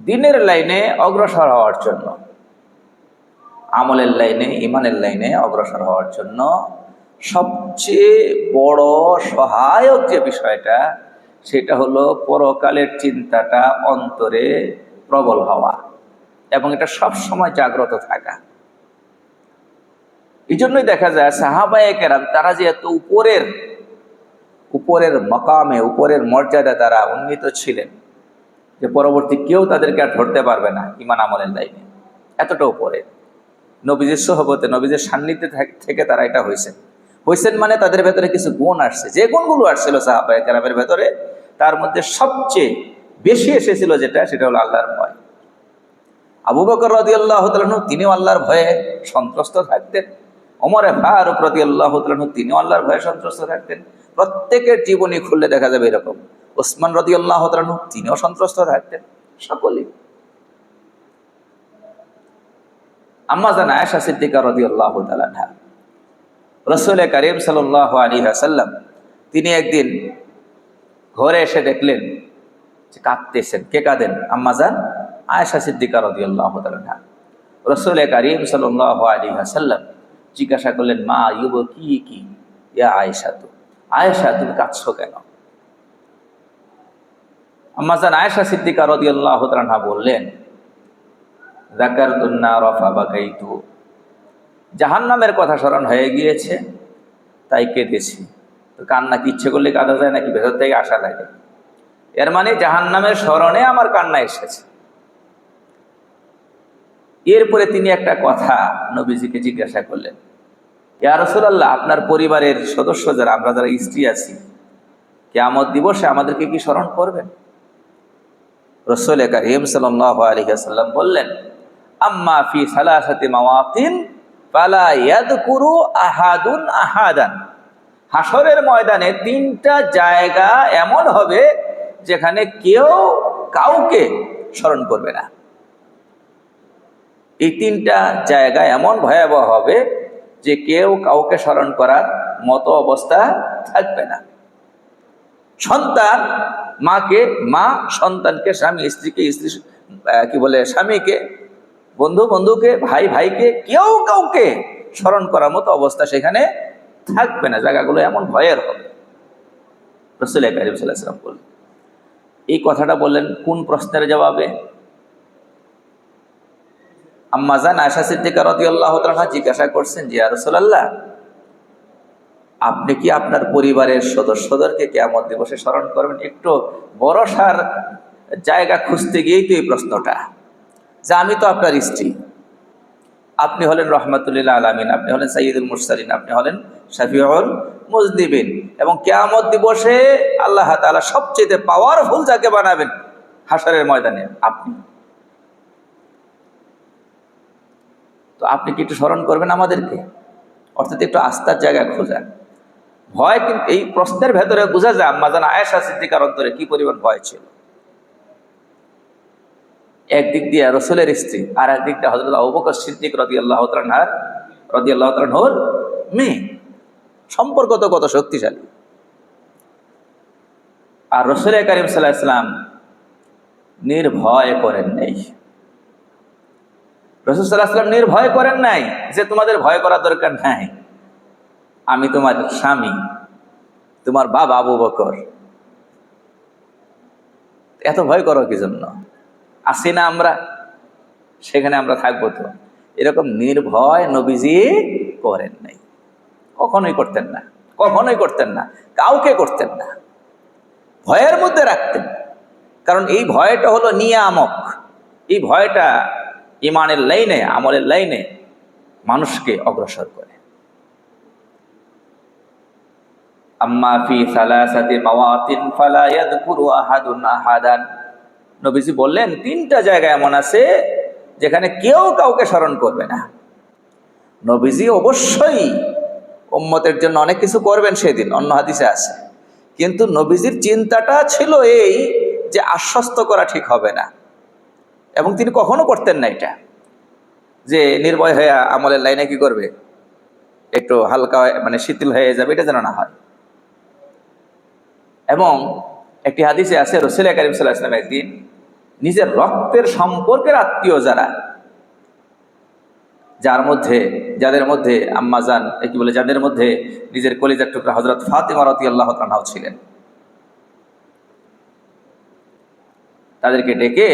দিনের লাইনে অগ্রসর হওয়ার জন্য, আমলের লাইনে ইমানের লাইনে অগ্রসর হওয়ার জন্য সবচেয়ে বড় সহায়ক যে বিষয়টা, সেটা হলো পরকালের চিন্তাটা অন্তরে প্রবল হওয়া এবং এটা সব সময় জাগ্রত থাকা। এই জন্যই দেখা যায় সাহাবায়ে কেরাম, তারা যে এত উপরের উপরের মকামে, উপরের মর্যাদা তারা উন্নীত ছিলেন। যে পরবর্তী কেউ তাদেরকে আর ধরতে পারবে না ইমান আমলের লাইনে। এতটাও পরে নবীজের সহবতে, নবীজের সান্নিধ্যে থেকে তারা এটা হয়েছে হয়েছেন মানে তাদের ভেতরে কিছু গুণ আসছে। যে গুণগুলো আসছিল সাহাবায়ে কেরামের ভেতরে, তার মধ্যে সবচেয়ে বেশি এসেছিল যেটা, সেটা হলো আল্লাহর ভয়। আবু বকর রদি আল্লাহ তিনিও আল্লাহর ভয়ে সন্ত্রস্ত থাকতেন। ওমরে ফারুক রদি আল্লাহ তিনিও আল্লাহর ভয়ে সন্ত্রস্ত থাকতেন। প্রত্যেকের জীবনী খুললে দেখা যাবে এরকম। ওসমান রদি আল্লাহ তিনিও সন্ত্রস্ত থাকতেন, সকলেই। আম্মা জান আয়েশা সিদ্দিকা রদি আল্লাহ রসুল করিম সাল আলী আসাল্লাম তিনি একদিন ঘরে এসে দেখলেন যে কাঁদতেছেন। কে কাঁদেন? আম্মাজান আয়েশা সিদ্দিকা রদি আল্লাহ রসুল করিম সাল আলী আসাল্লাম জিজ্ঞাসা করলেন, মা ইউব কি কি ইয়া আয়েশা তো? আয়েশা, তুমি কাঁদছো কেন? আম্মাজান আয়েশা সিদ্দিকা রদি আল্লাহ তালাহা বললেন জাকার তুন্না রফা বাকাইতু জাহান্নামের কথা স্মরণ হয়ে গিয়েছে, তাই কেঁদেছি। তো কান্না কি ইচ্ছে করলে কাঁদা যায় নাকি ভেতর থেকে আশা লাগে? এর মানে জাহান্নামের স্মরণে আমার কান্না এসেছে। এরপরে তিনি একটা কথা নবীজিকে জিজ্ঞাসা করলেন, ইয়া রসুলাল্লাহ, আপনার পরিবারের সদস্য যারা, আমরা যারা স্ত্রী আছি, কেয়ামত দিবসে আমাদেরকে কি স্মরণ করবেন? রসুল করিম সাল্লাহ আলহিহাল্লাম বললেন, আম্মা ফি সালাসাতি মাওয়াতিন ফালা ইয়াদকুরু আহাদুন আহাদান। হাসরের ময়দানে তিনটা জায়গা এমন হবে যেখানে কেউ কাউকে স্মরণ করবে না। এই তিনটা জায়গা এমন ভয়াবহ হবে যে কেউ কাউকে স্মরণ করার মতো অবস্থা থাকবে না। সন্তান মাকে, মা সন্তানকে, স্বামী, স্ত্রীকে, স্ত্রী কি বলে, স্বামীকে, বন্ধু, বন্ধুকে, ভাই, ভাইকে, কেউ কাউকে স্মরণ করার মতো অবস্থা সেখানে থাকবে না। জায়গাগুলো এমন ভয়ের হবে। রসুল বললেন, এই কথাটা বললেন কোন প্রশ্নের জবাবে? আম্মাজান আশা সিদ্দিকা রতি আল্লাহ জিজ্ঞাসা করছেন, যে রসুল্লাহ আপনি কি আপনার পরিবারের সদস্যদেরকে কেমন দিবসে স্মরণ করবেন? একটু বড়সার জায়গা খুঁজতে গিয়েই তো এই প্রশ্নটা। যে আমি তো আপনার স্ত্রী। আপনি হলেন রহমাতুল্লাহ আলমিন, আপনি হলেন সাইয়দুল মুরসালিন, আপনি হলেন শাফিউল মুজদিবিন এবং কেয়ামত দিবসে আল্লাহ তাআলা সবচেয়ে পাওয়ারফুল যাকে বানাবেন হাসারের ময়দানে আপনি। তো আপনি কি একটু স্মরণ করবেন আমাদেরকে? অর্থাৎ একটু আস্থার জায়গা খোঁজা ভয় কিন্তু এই প্রশ্নের ভেতরে বোঝা যায় আম্মাজান আয়েশা সিদ্দিকার অন্তরে কি পরিমাণ ভয় ছিল? একদিক দিয়ে রসুলের স্ত্রী, আর একদিক দিয়ে হজরত আবুবকর সিদ্দিক রদি আল্লাহ তালহার রদি আল্লাহ তালহর মেয়ে। সম্পর্ক তো কত শক্তিশালী। আর রসুল করিম সাল্লাহ ইসলাম নির্ভয় করেন নাই। রসুল সাল্লাহ ইসলাম নির্ভয় করেন নাই যে তোমাদের ভয় করার দরকার নাই। আমি তোমার স্বামী, তোমার বাবা আবু বকর। এত ভয় করো কি জন্য? আসি না আমরা, সেখানে আমরা থাকব তো। এরকম নির্ভয় নবীজি করেন নাই। কখনোই করতেন না, কখনোই করতেন না, কাউকে করতেন না। ভয়ের মধ্যে রাখতেন, কারণ এই ভয়টা হলো নিয়ামক। এই ভয়টা ইমানের লাইনে, আমলের লাইনে মানুষকে অগ্রসর করে। আম্মা ফি সালাসাতি মাওয়াতিন ফালা ইয়াদকুরু আহাদুন আহাদান। নবীজি বললেন, তিনটা জায়গা এমন আছে যেখানে কেউ কাউকে স্মরণ করবে না। নবীজি অবশ্যই উম্মতের জন্য অনেক কিছু করবেন সেদিন, অন্য হাদিসে আছে। কিন্তু নবীজির চিন্তাটা ছিল এই যে আশ্বস্ত করা ঠিক হবে না। এবং তিনি কখনো করতেন না এটা। যে নির্ভয় হয়ে আমলের লাইনে কি করবে? একটু হালকা মানে শিথিল হয়ে যাবে, এটা যেন না হয়। এবং একটি হাদিসে আছে, রসুল করিম সাল্লাহ ইসলাম একদিন নিজের রক্তের সম্পর্কের আত্মীয় যারা, যার মধ্যে, যাদের মধ্যে আম্মাজান কি বলে, যাদের মধ্যে নিজের কলিজার টুকরা হজরত ফাতিমা রতি আল্লাহ তালাও ছিলেন। তাদেরকে ডেকে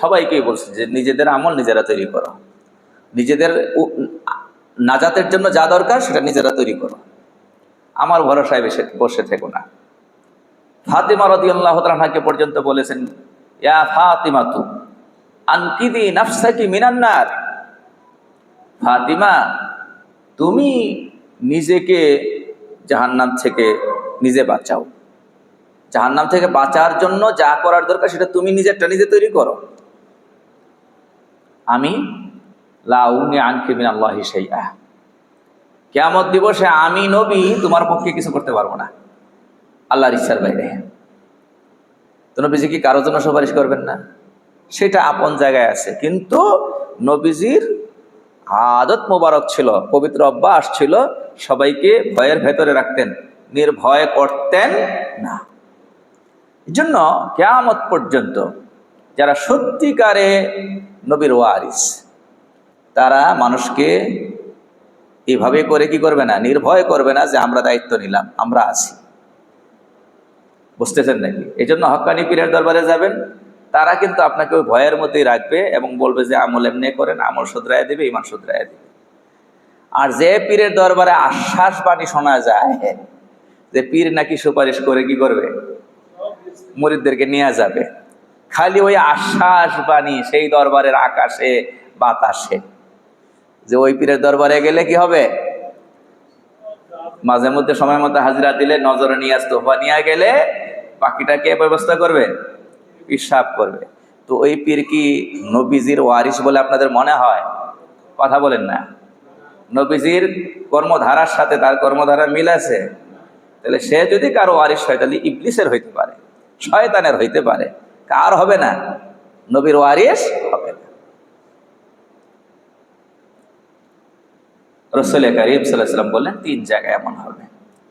সবাইকে বলছে যে, নিজেদের আমল নিজেরা তৈরি করো। নিজেদের নাজাতের জন্য যা দরকার সেটা নিজেরা তৈরি করো। আমার ভরসায় বসে থেকো না। ফাতিমা রদি আল্লাহ পর্যন্ত বলেছেন, ইয়া ফাতিমা তু আনকিদি নাফসাকি মিনান্নার। ফাতিমা, তুমি নিজেকে জাহান্নাম থেকে নিজে বাঁচাও। জাহান্নাম থেকে বাঁচার জন্য যা করার দরকার, সেটা তুমি নিজেরটা নিজে তৈরি করো। আমি লাউনি আনকে মিন আল্লাহ কেমন দিবসে আমি নবী, তোমার পক্ষে কিছু করতে পারব না। আল্লাহর ইচ্ছার বাইরে। তো নবীজি কি কারোর জন্য সুপারিশ করবেন না? সেটা আপন জায়গায় আছে। কিন্তু নবীজির আদত মোবারক ছিল, পবিত্র অভ্যাস ছিল, সবাইকে ভয়ের ভেতরে রাখতেন, নির্ভয় করতেন না। জন্য কেয়ামত পর্যন্ত যারা সত্যিকারে নবীর ওয়ারিস, তারা মানুষকে এভাবে করে কি করবে না? নির্ভয় করবে না যে আমরা দায়িত্ব নিলাম, আমরা আছি। বুঝতেছেন নাকি? এই জন্য হকানি পীরের দরবারে যাবেন। তারা কিন্তু আপনাকে ওই ভয়ের মধ্যেই রাখবে এবং বলবে যে আমল এমনি করেন, আমল শুধরায় দেবে ইমান শুধরায় দেবে। আর যে পীরের দরবারে আশ্বাস বাণী শোনা যায়, যে পীর নাকি সুপারিশ করে কি করবে? মরিদদেরকে নিয়ে যাবে। খালি ওই আশ্বাস বাণী, সেই দরবারের আকাশে, বাতাসে। যে ওই পীরের দরবারে গেলে কি হবে? মাঝে মধ্যে সময় মতো হাজিরা দিলে নজরে নিয়ে বা নিয়ে গেলে বাকিটা কে ব্যবস্থা করবে? পিসাব করবে। তো ওই পীর কি নবীজির ওয়ারিস বলে আপনাদের মনে হয়? কথা বলেন না। নবীজির কর্মধারার সাথে তার কর্মধারার মিল আছে? তাহলে সে যদি কারও ওয়ারিস হয়, তাহলে ইবলিসের হইতে পারে, শয়তানের হইতে পারে। কার হবে না? নবীর ওয়ারিস হবে না। রসুল করিম সাল্লাম বললেন, তিন জায়গায় এমন হবে।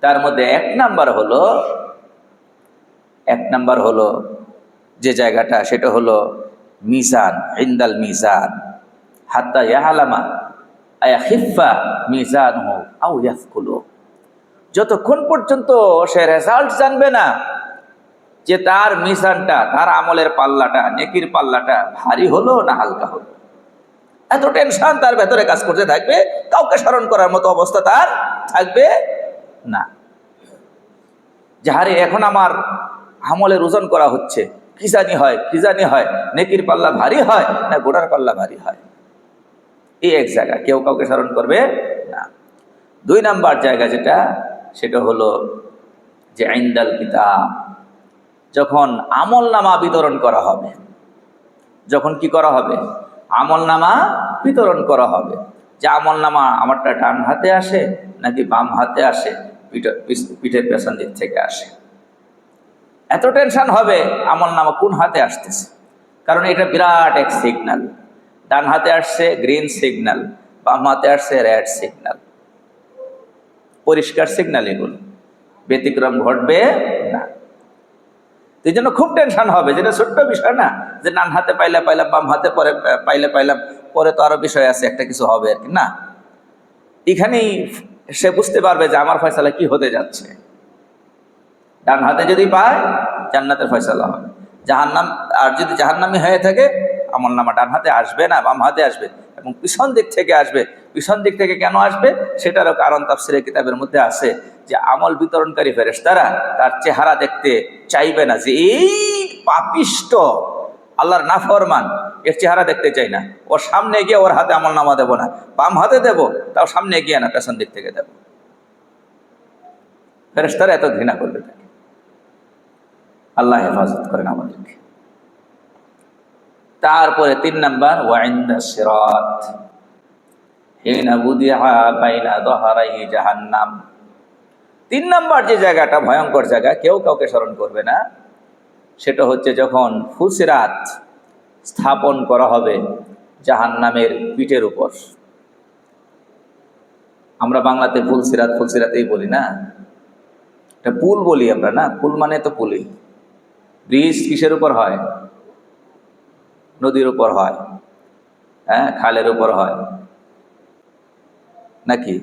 তার মধ্যে এক নাম্বার হলো এক নাম্বার হলো যে জায়গাটা, সেটা হলো মিজান, ইন্দাল মিজান। হাত্তা ইয়াহালামা আয়া খিফা মিজান হোক আউ ইয়াফকুলো। যতক্ষণ পর্যন্ত সে রেজাল্ট জানবে না যে তার মিজানটা, তার আমলের পাল্লাটা, নেকির পাল্লাটা ভারী হলো না হালকা হলো। এত টেনশন তার ভেতরে কাজ করতে থাকবে, কাউকে স্মরণ করার মতো অবস্থা তার থাকবে না। যাহারে এখন আমার আমলের ওজন করা হচ্ছে। কি জানি হয়, কি জানি হয়? নেকির পাল্লা ভারী হয় না গোড়ার পাল্লা ভারী হয়? এই এক জায়গা, কেউ কাউকে স্মরণ করবে না। দুই নাম্বার জায়গা যেটা, সেটা হলো যে আইন্দাল কিতাব, যখন আমল নামা বিতরণ করা হবে, যখন কি করা হবে? আমল নামা বিতরণ করা হবে। যে আমল নামা আমারটা ডান হাতে আসে নাকি বাম হাতে আসে? পিঠের পেছন দিক থেকে আসে। এত টেনশন হবে, আমল নামা কোন হাতে আসতেছে? কারণ এটা বিরাট এক সিগন্যাল ডান হাতে আসছে গ্রিন সিগন্যাল বাম হাতে আসছে রেড সিগন্যাল পরিষ্কার সিগন্যাল এগুলো। ব্যতিক্রম ঘটবে না। এই জন্য খুব টেনশন হবে, যেটা ছোট্ট বিষয় না, যে ডান হাতে পাইলে পাইলাম, বাম হাতে পরে পাইলে পাইলাম, পরে তো আরও বিষয় আছে, একটা কিছু হবে আর কি, না। এখানেই সে বুঝতে পারবে যে আমার ফয়সালা কি হতে যাচ্ছে। ডান হাতে যদি পায়, জান্নাতের ফয়সালা হবে। জাহান্নাম, আর যদি জাহান্নামি হয়ে থাকে আমল নামা ডান হাতে আসবে না, বাম হাতে আসবে। এবং পিছন দিক থেকে আসবে। পিছন দিক থেকে কেন আসবে? সেটারও কারণ তাফসিরের কিতাবের মধ্যে আছে যে আমল বিতরণকারী ফেরেশতারা তার চেহারা দেখতে চাইবে না যে, এই পাপিষ্ট, আল্লাহর নাফরমান, এর চেহারা দেখতে চাই না। ওর সামনে গিয়ে ওর হাতে আমল নামা দেবো না। বাম হাতে দেবো, তাও সামনে গিয়ে না, পেছন দিক থেকে দেবো। ফেরেশতারা এত ঘৃণা করবে তাকে। আল্লাহ হেফাজত করেন আমাদেরকে। তারপরে তিন নাম্বার সিরাত। তিন নাম্বার যে জায়গাটা ভয়ঙ্কর জায়গা, কেউ কাউকে স্মরণ করবে না। সেটা হচ্ছে যখন ফুসিরাত স্থাপন করা হবে জাহান্নামের পিঠের উপর। আমরা বাংলাতে ফুলসিরাত, ফুলসিরাতেই বলি না। এটা পুল বলি আমরা না, পুল মানে তো পুলই। ব্রিজ কিসের উপর হয়? নদীর উপর হয়। হ্যাঁ খালের উপর হয়। নাকি?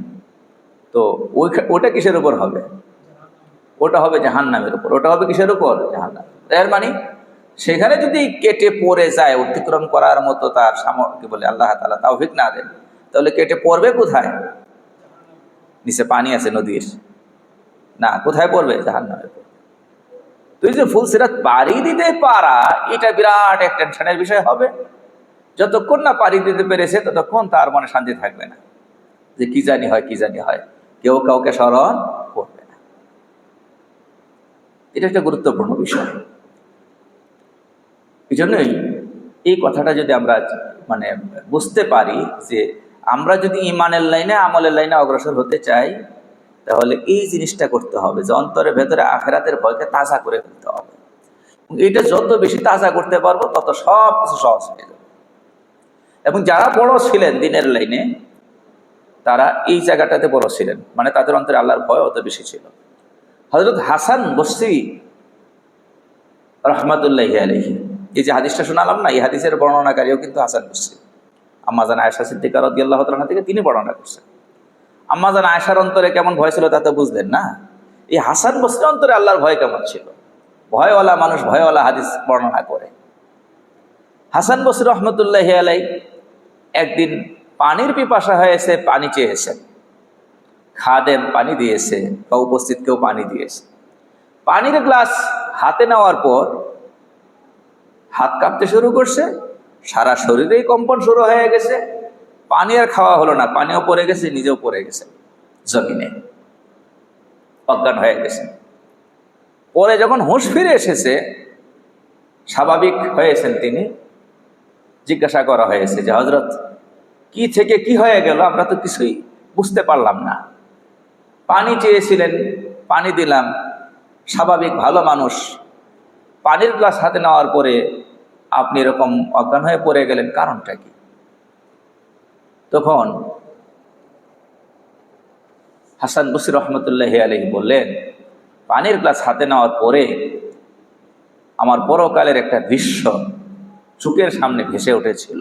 তো ওই ওটা কিসের উপর হবে? ওটা হবে জাহান নামের উপর। ওটা হবে কিসের উপর? জাহান নাম এর মানে সেখানে যদি কেটে পড়ে যায়, অতিক্রম করার মতো তার সাম কি বলে, আল্লাহ তালা তাওফিক না দেন, তাহলে কেটে পড়বে কোথায়? নিচে পানি আছে নদীর। না, কোথায় পড়বে? জাহান নামে পড়বে তুই যে ফুল সিরাত পাড়ি দিতে পারা, এটা বিরাট এক টেনশনের বিষয় হবে। যতক্ষণ না পাড়ি দিতে পেরেছে, ততক্ষণ তার মনে শান্তি থাকবে না। যে কি জানি হয়, কি জানি হয়। কেউ কাউকে স্মরণ করবে না। এটা একটা গুরুত্বপূর্ণ বিষয়। এই জন্যই এই কথাটা যদি আমরা মানে বুঝতে পারি যে আমরা যদি ইমানের লাইনে আমলের লাইনে অগ্রসর হতে চাই তাহলে এই জিনিসটা করতে হবে যে অন্তরের ভেতরে, আখেরাতের ভয়কে তাজা করে ফেলতে হবে। এটা যত বেশি তাজা করতে পারব, তত সব কিছু সহজ হয়ে যাবে। এবং যারা বড় ছিলেন দিনের লাইনে, তারা এই জায়গাটাতে বড় ছিলেন। মানে তাদের অন্তরে আল্লাহর ভয় অত বেশি ছিল হজরত হাসান বসরি রহমাতুল্লাহ আলহি এই যে হাদিসটা শোনালাম না, এই হাদিসের বর্ণনাকারীও কিন্তু হাসান বসরি। আম্মাজান আয়সা সিদ্দিকার থেকে তিনি বর্ণনা করছেন। আম্মাজান আয়সার অন্তরে কেমন ভয় ছিল তা তো বুঝলেন না? এই হাসান বসরি অন্তরে আল্লাহর ভয় কেমন ছিল? ভয়ওয়ালা মানুষ ভয়ওয়ালা হাদিস বর্ণনা করে। হাসান বসরি রহমতুল্লাহ আলাই একদিন পানির পিপাসা হয়েছে, পানি চেয়েছেন। খাদেম পানি দিয়েছে বা উপস্থিত কেউ পানি দিয়েছে। পানির গ্লাস হাতে নেওয়ার পর হাত কাঁপতে শুরু করছে, সারা শরীরেই কম্পন শুরু হয়ে গেছে। পানি আর খাওয়া হলো না, পানিও পড়ে গেছে, নিজেও পড়ে গেছে, জমিনে। অজ্ঞান হয়ে গেছে। পরে যখন হুঁশ ফিরে এসেছে, স্বাভাবিক হয়েছেন তিনি। জিজ্ঞাসা করা হয়েছে যে হজরত কি থেকে কি হয়ে গেল? আমরা তো কিছুই বুঝতে পারলাম না। পানি চেয়েছিলেন, পানি দিলাম, স্বাভাবিক ভালো মানুষ। পানির গ্লাস হাতে নেওয়ার পরে আপনি এরকম অজ্ঞান হয়ে পড়ে গেলেন, কারণটা কি? তখন হাসান বসির রহমতুল্লাহ আলহী বললেন, পানির গ্লাস হাতে নেওয়ার পরে আমার পরকালের একটা দৃশ্য চুকের সামনে ভেসে উঠেছিল,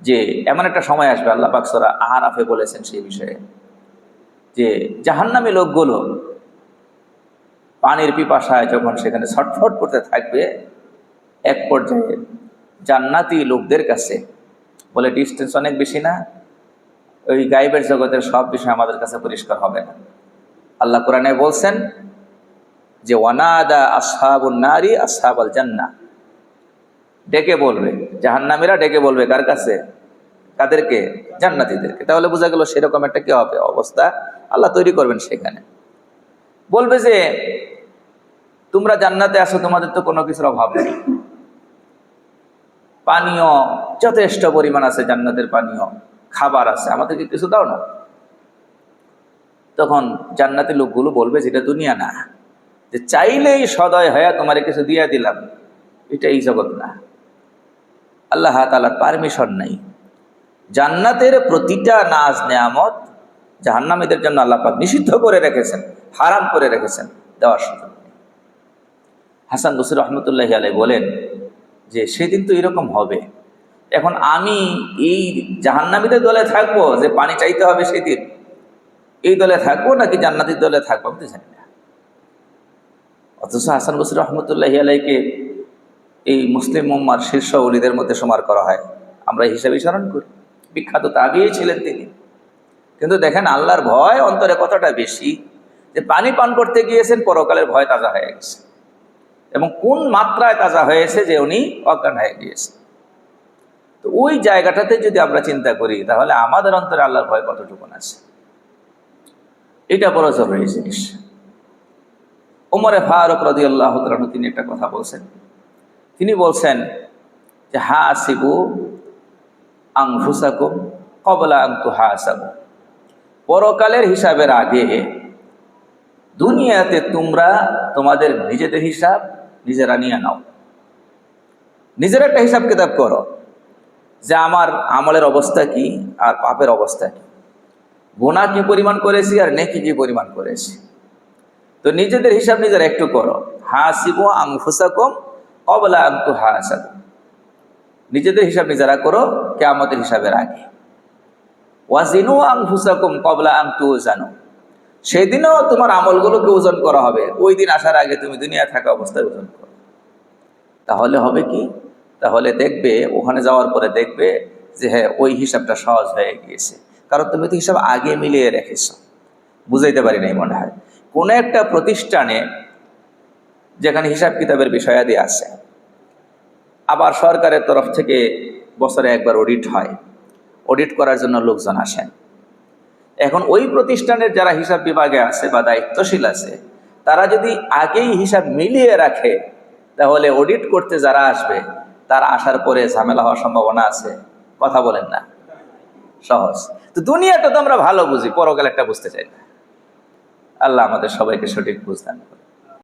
যে এমন একটা সময় আসবে, আল্লাহ পাকসরা আহারাফে বলেছেন সেই বিষয়ে, যে জাহান্নামী লোকগুলো পানির পিপাসায় যখন সেখানে ছটফট করতে থাকবে, এক পর্যায়ে জান্নাতি লোকদের কাছে বলে ডিস্টেন্স অনেক বেশি না, ওই গাইবের জগতের সব বিষয় আমাদের কাছে পরিষ্কার হবে না। আল্লাহ কোরআনে বলছেন যে, ওয়ানাদা আসহাবুল নারী আসহাব আল জান্না। ডেকে বলবে, জাহান্নামীরা ডেকে বলবে, কার কাছে? কাদেরকে? জান্নাতিদেরকে। তাহলে বোঝা গেল সেরকম একটা কি হবে অবস্থা? আল্লাহ তৈরি করবেন সেখানে। বলবে যে, তোমরা জান্নাতে আসো তোমাদের তো কোনো কিছুর অভাব নেই। পানীয়, যথেষ্ট পরিমাণ আছে, জান্নাতের পানীয়। খাবার আছে। আমাদেরকে কিছু দাও না। তখন জান্নাতি লোকগুলো বলবে যেটা দুনিয়া না। যে চাইলেই সদয় হয়ে তোমার কিছু দিয়ে দিলাম। এটা এই জগৎ না। আল্লাহ তালার পারমিশন নাই। জান্নাতের প্রতিটা নাজ নেয়ামত জাহান্নামীদের জন্য আল্লাহ পাক নিষিদ্ধ করে রেখেছেন, হারাম করে রেখেছেন, দেওয়ার সুযোগ হাসান বসির রহমতুল্লাহ আলাই বলেন যে সেদিন তো এরকম হবে। এখন আমি এই জাহান্নামীদের দলে থাকব যে পানি চাইতে হবে সেদিন। এই দলে থাকব নাকি জান্নাতির দলে থাকব আমি তো জানি না। অথচ হাসান বসির রহমতুল্লাহ আলাইকে এই মুসলিম উম্মার শীর্ষ উলিদের মধ্যে সমার করা হয়। আমরা হিসাবে স্মরণ করি। বিখ্যাত তাবিয়েই ছিলেন তিনি। কিন্তু দেখেন আল্লাহর ভয় অন্তরে কতটা বেশি যে পানি পান করতে গিয়েছেন, পরকালের ভয় তাজা হয়ে গেছে। এবং কোন মাত্রায় তাজা হয়েছে যে উনি অজ্ঞান হয়ে গিয়েছে তো ওই জায়গাটাতে যদি আমরা চিন্তা করি, তাহলে আমাদের অন্তরে আল্লাহর ভয় কতটুকুন আছে? এটা বড় জরুরি জিনিস। ওমরে ফারুক রদি আল্লাহ তিনি একটা কথা বলছেন। তিনি বলছেন যে হা আসিবু আং ফুসাকুম কবলা আং তু হা আসাবু পরকালের হিসাবের আগে দুনিয়াতে তোমরা তোমাদের নিজেদের হিসাব নিজেরা নিয়ে নাও। নিজের একটা হিসাব কিতাব করো যে আমার আমলের অবস্থা কি আর পাপের অবস্থা কি। গোনা কি পরিমাণ করেছি আর নেকি কি পরিমাণ করেছি। তো নিজেদের হিসাব নিজেরা একটু করো। হাসিবো আংফুসাকুম অবলা আন্তু হাসাকুম নিজেদের হিসাব নিজেরা করো কেয়ামতের হিসাবের আগে। ওয়াজিনু আং ফুসাকুম কবলা আং তু জানো। সেই দিনও তোমার আমলগুলোকে ওজন করা হবে? ওই দিন আসার আগে তুমি দুনিয়া থাকা অবস্থায় ওজন করো। তাহলে হবে কি? তাহলে দেখবে, ওখানে যাওয়ার পরে দেখবে যে হ্যাঁ ওই হিসাবটা সহজ হয়ে গিয়েছে। কারণ তুমি তো হিসাব আগে মিলিয়ে রেখেছ। বুঝাইতে পারি নাই মনে হয়। কোনো একটা প্রতিষ্ঠানে যেখানে হিসাব কিতাবের বিষয়াদি আছে, আবার সরকারের তরফ থেকে বছরে একবার অডিট হয়। অডিট করার জন্য লোকজন আসেন। এখন ওই প্রতিষ্ঠানের যারা হিসাব বিভাগে আছে বা দায়িত্বশীল আছে, তারা যদি আগেই হিসাব মিলিয়ে রাখে, তাহলে অডিট করতে যারা আসবে, তারা আসার পরে ঝামেলা হওয়ার সম্ভাবনা আছে। কথা বলেন না। সহজ। তো দুনিয়াটা তো আমরা ভালো বুঝি, পরকাল একটা বুঝতে চাই না। আল্লাহ আমাদের সবাইকে সঠিক বুঝদান করে